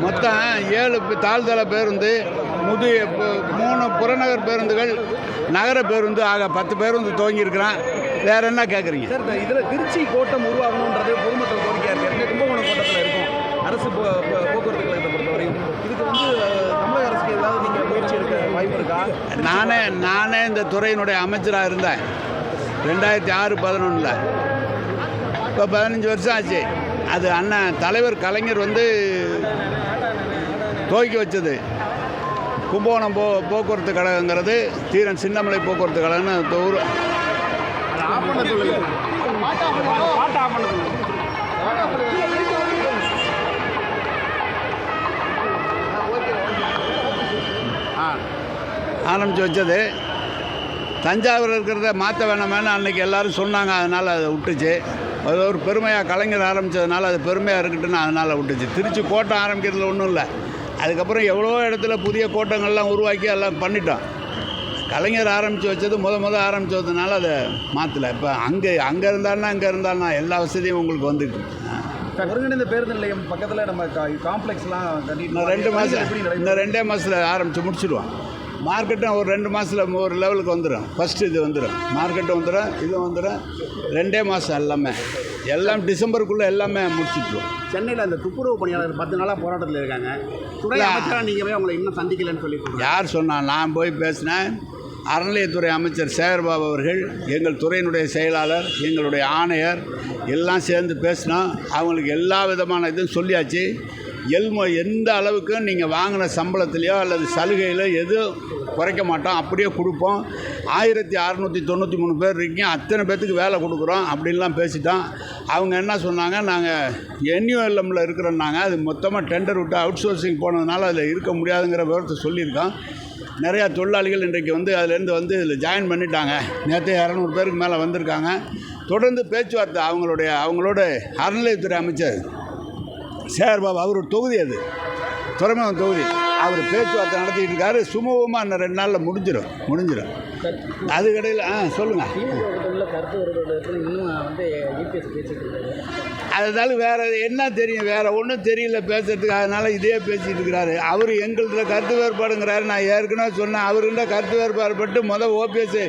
மொத்தம் ஏழு தாழ்தள பேருந்து முது பு- மூணு புறநகர் பேருந்துகள் நகர பேருந்து ஆக பத்து பேருந்து துவங்கியிருக்கிறான். வேற என்ன கேட்குறீங்க சார் இதில் திருச்சி கோட்டம் உருவாகணுன்றது பொதுமக்கள் கோரிக்கையாக இருக்குது கும்பகோணம் கோட்டத்தில் இருக்கும். அரசு போக்குவரத்து கழகத்தை பொறுத்தவரையும். இதுக்கு வந்து தமிழக அரசுக்கு ஏதாவது நீங்கள் முயற்சி எடுக்க வாய்ப்பு இருக்கா? நானே நானே இந்த துறையினுடைய அமைச்சராக இருந்தேன். ரெண்டாயிரத்தி ஆறு பதினொன்றில் இப்போ பதினஞ்சு வருஷம் ஆச்சு. அது அண்ணன் தலைவர் கலைஞர் வந்து துவக்கி வச்சது. கும்பகோணம் போ போக்குவரத்து கழகங்கிறது தீரன் சின்னமலை போக்குவரத்து கழகம்னு அந்த ஊர். ஆரம்பித்து வச்சது. தஞ்சாவூர் இருக்கிறத மாற்ற வேணாமேன்னு அன்றைக்கி எல்லாரும் சொன்னாங்க. அதனால் அதை விட்டுச்சு. அது ஒரு பெருமையாக கலைஞர் ஆரம்பித்ததுனால அது பெருமையாக இருக்கட்டும்னு அதனால் விட்டுச்சு. திருச்சி கோட்டம் ஆரம்பிக்கிறதுல ஒன்றும் இல்லை. அதுக்கப்புறம் எவ்வளோ இடத்துல புதிய கோட்டங்கள்லாம் உருவாக்கி எல்லாம் பண்ணிட்டோம். கலைஞர் ஆரம்பித்து வச்சது முத முத ஆரம்பித்ததுனால அதை மாற்றலை இப்போ அங்கே அங்கே இருந்தாலும் அங்கே இருந்தாலும் எல்லா வசதியும் உங்களுக்கு வந்துட்டு. சார் ஒருங்கிணைந்த பேருந்து நிலையம் பக்கத்தில் நம்ம காம்ப்ளெக்ஸ்லாம் கட்டிட்டு இன்னும் ரெண்டு மாதம்? இன்னும் ரெண்டே மாதத்தில் ஆரம்பித்து முடிச்சிடுவோம். மார்க்கெட்டும் ஒரு ரெண்டு மாதத்தில் ஒரு லெவலுக்கு வந்துடும் ஃபஸ்ட்டு இது வந்துடும் மார்க்கெட்டும் வந்துடும் இது வந்துடும் ரெண்டே மாதம் எல்லாமே. எல்லாம் டிசம்பருக்குள்ளே எல்லாமே முடிச்சிட்டுருவோம் சென்னையில் அந்த துப்புரவு பணியாளர் பத்து நாளாக போராட்டத்தில் இருக்காங்க. இல்ல. அமைச்சராக நீங்கள் போய் அவங்களை இன்னும் சந்திக்கலன்னு சொல்லி. யார் சொன்னா நான் போய் பேசினேன். அறநிலையத்துறை அமைச்சர் சேகர்பாபு அவர்கள் எங்கள் துறையினுடைய செயலாளர் எங்களுடைய ஆணையர் எல்லாம் சேர்ந்து பேசினோம் அவங்களுக்கு எல்லா விதமான இதுவும் சொல்லியாச்சு. எல்மோ எந்த அளவுக்கும் நீங்கள் வாங்கின சம்பளத்திலையோ அல்லது சலுகையிலோ எதுவும் குறைக்க மாட்டோம் அப்படியே கொடுப்போம். ஆயிரத்தி அறநூற்றி தொண்ணூற்றி மூணு பேர் இருக்கீங்க அத்தனை பேர்த்துக்கு வேலை கொடுக்குறோம் அப்படின்லாம் பேசிட்டோம். அவங்க என்ன சொன்னாங்க நாங்கள் என்யூஎல்எம்மில் இருக்கிறோன்னாங்க அது மொத்தமாக டெண்டர் விட்டு அவுட் சோர்சிங் போனதுனால அதில் இருக்க முடியாதுங்கிற விவரத்தை சொல்லியிருக்கோம். நிறையா தொழிலாளிகள் இன்றைக்கு வந்து அதுலேருந்து வந்து இதில் ஜாயின் பண்ணிட்டாங்க. நேற்று இரநூறு பேருக்கு மேலே வந்திருக்காங்க. தொடர்ந்து பேச்சுவார்த்தை அவங்களுடைய அவங்களோட அறநிலையத்துறை அமைச்சர் சேகர்பாபு அவரோட தொகுதி அது. துறைமுகம் தொகுதி. அவர் பேச்சுவார்த்தை நடத்திட்டு இருக்காரு. சுமூகமாக இன்னும் ரெண்டு நாளில் முடிஞ்சிடும் முடிஞ்சிடும் அது கடையில் ஆ சொல்லுங்கள் அதனால வேறு என்ன தெரியும்? வேறு ஒன்றும் தெரியல பேசுறதுக்கு. அதனால் இதே பேசிகிட்டு இருக்கிறாரு. அவர் எங்கள்கிட்ட கருத்து வேறுபாடுங்கிறாரு. நான் ஏற்கனவே சொன்னேன். அவர்கிட்ட கருத்து வேறுபாடுபட்டு மொதல் ஓபிஎஸ்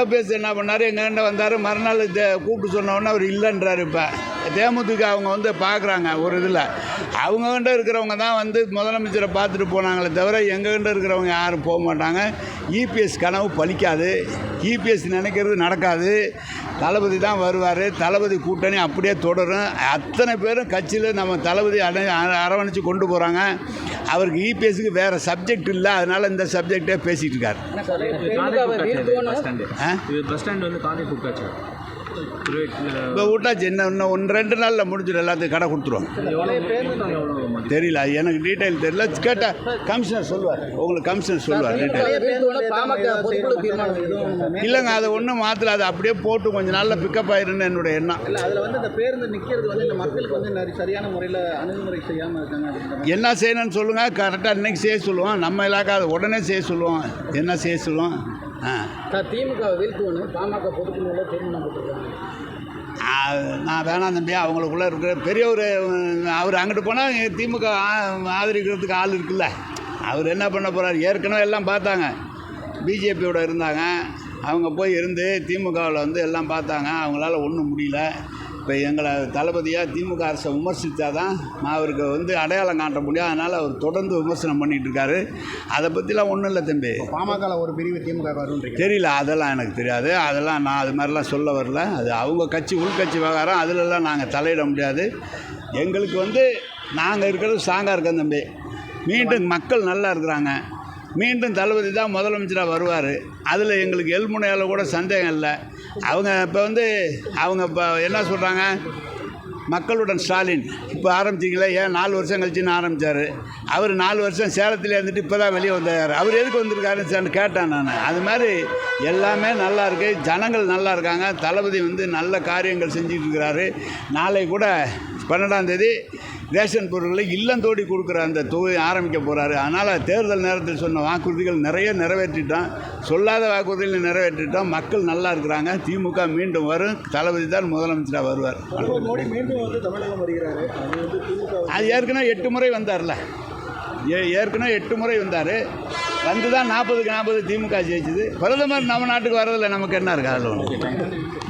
ஓபிஎஸ் என்ன பண்ணார்? எங்ககிட்ட வந்தார். மறுநாள் கூப்பிட்டு சொன்ன உடனே அவர் இல்லைன்றாரு இப்போ. தேமுதிக அவங்க வந்து பார்க்குறாங்க ஒரு இதில். அவங்ககிட்ட இருக்கிறவங்க தான் வந்து முதலமைச்சரை பார்த்துட்டு போனாங்களே தவிர எங்ககிட்ட இருக்கிறவங்க யாரும் போக மாட்டாங்க. இபிஎஸ் கனவு பலிக்காது. இபிஎஸ் நினைக்கிறது நடக்காது. தளபதி தான் வருவார். தளபதி கூட்டணி அப்படியே தொடரும். அத்தனை பேரும் கட்சியில் நம்ம தளபதி அரவணைச்சு கொண்டு போகிறாங்க அவருக்கு இபிஎஸ்க்கு வேறு சப்ஜெக்ட் இல்லை. அதனால் இந்த சப்ஜெக்டே பேசிகிட்டு இருக்கார். இப்போ விட்டாச்சு. இன்னும் இன்னும் ஒன்று ரெண்டு நாளில் முடிஞ்சிடும். எல்லாத்துக்கும் கடை கொடுத்துருவோம். தெரியல எனக்கு டீட்டெயில் தெரியல. கேட்டால் கமிஷனர் சொல்லுவார். உங்களுக்கு கமிஷனர் சொல்லுவார் டீட்டெயில் இல்லைங்க அதை ஒன்றும் மாற்றல அதை அப்படியே போட்டு கொஞ்சம் நாளில் பிக்கப் ஆயிருன்னு என்னுடைய எண்ணம். என்ன செய்யணும்னு சொல்லுங்கள் கரெக்டாக இன்னைக்கு செய்ய சொல்லுவோம். நம்ம இலாக்கா அதை உடனே செய்ய சொல்லுவோம். என்ன செய்ய சொல்லுவோம்? சார் திமுக வீழ்த்தணும் பாமக பொதுக்குழுவில் தீர்மானம் போட்டிருக்காங்க. நான் வேணாம் தம்பி அவங்களுக்குள்ளே இருக்கிற பெரியவர் அவர் அங்கிட்டு போனால் திமுக ஆதரிக்கிறதுக்கு ஆள் இருக்குல்ல. அவர் என்ன பண்ண போகிறார் ஏற்கனவே எல்லாம் பார்த்தாங்க. பிஜேபியோட இருந்தாங்க. அவங்க போய் இருந்து திமுகவில் வந்து எல்லாம் பார்த்தாங்க. அவங்களால ஒன்றும் முடியல. இப்போ எங்களை தளபதியாக திமுக அரசை விமர்சித்தா தான் அவருக்கு வந்து அடையாளம் காட்ட முடியும். அதனால் அவர் தொடர்ந்து விமர்சனம் பண்ணிகிட்டு இருக்காரு. அதை பற்றிலாம் ஒன்றும் இல்லை தம்பி. பாமகவில் ஒரு பிரிவு திமுக வருன்றீங்க தெரியல அதெல்லாம் எனக்கு தெரியாது. அதெல்லாம் நான் அது மாதிரிலாம் சொல்ல வரல. அது அவங்க கட்சி உள்கட்சி விவகாரம் அதிலெல்லாம் நாங்கள் தலையிட முடியாது. எங்களுக்கு வந்து நாங்கள் இருக்கிறது ஸ்ட்ராங்காக இருக்கோம் தம்பி. மீண்டும் மக்கள் நல்லா இருக்கிறாங்க. மீண்டும் தளபதி தான் முதலமைச்சராக வருவார். அதில் எங்களுக்கு எல்முனையால் கூட சந்தேகம் இல்லை. அவங்க இப்போ வந்து அவங்க இப்போ என்ன சொல்கிறாங்க மக்களுடன் ஸ்டாலின். இப்போ ஆரம்பிச்சிங்களே ஏன் நாலு வருஷம் கழிச்சுன்னு ஆரம்பித்தார் அவர் நாலு வருஷம் சேலத்தில் இருந்துட்டு இப்போ தான் வெளியே வந்தார். அவர் எதுக்கு வந்திருக்காருன்னு கேட்டேன் நான். அது மாதிரி எல்லாமே நல்லா இருக்கு. ஜனங்கள் நல்லா இருக்காங்க. தளபதி வந்து நல்ல காரியங்கள் செஞ்சுட்டு இருக்கிறாரு. நாளை கூட பன்னெண்டாம் தேதி ரேஷன் பொருட்களை இல்லந்தோடி கொடுக்குற அந்த தொகுதி ஆரம்பிக்க போகிறாரு அதனால் தேர்தல் நேரத்தில் சொன்ன வாக்குறுதிகள் நிறைய நிறைவேற்றிட்டோம் சொல்லாத வாக்குறுதிகள் நிறைவேற்றிட்டோம் மக்கள் நல்லா இருக்கிறாங்க. திமுக மீண்டும் வரும். தளபதி தான் முதலமைச்சராக வருவார். அது ஏற்கனவே எட்டு முறை வந்தார்ல. ஏ ஏற்கனவே எட்டு முறை வந்தார். வந்து தான் நாற்பதுக்கு நாற்பது திமுக ஜெயிச்சுது. பிரதமர் நம்ம நாட்டுக்கு வரதில்லை நமக்கு என்ன இருக்குது அதில் ஒன்று